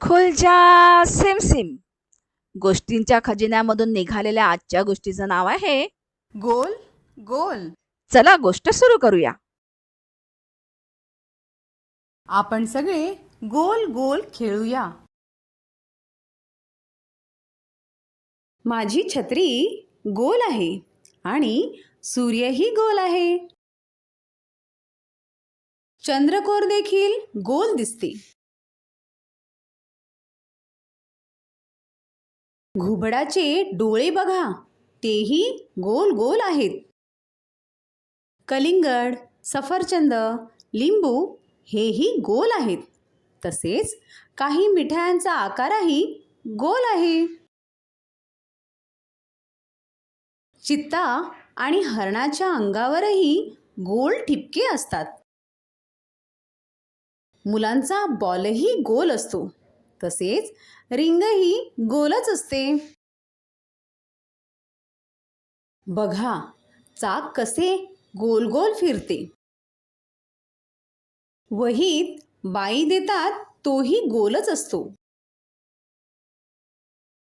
खुलजा SIM SIM. गोष्टींच्या खजिन्यामधून निघालेल्या आजच्या गोष्टीचं नाव आहे गोल गोल. चला गोष्ट सुरू करूया. आपण सगळे गोल गोल खेळूया. माझी छत्री गोल आहे आणि सूर्यही गोल आहे. चंद्रकोर देखील गोल दिसते. घुबडाचे डोळे बघा. तेही गोल गोल आहेत. कलिंगड सफरचंद लिंबू हेही गोल आहेत. तसेच काही मिठायांचा आकारही गोल आहे. चित्ता आणि हरणाच्या अंगावरही गोल ठिपके असतात. मुलांचा बॉलही गोल असतो. तसेच रिंगही गोलच असते. बघा चाक कसे गोल गोल फिरते. वहीत बाई देतात तोही गोलच असतो.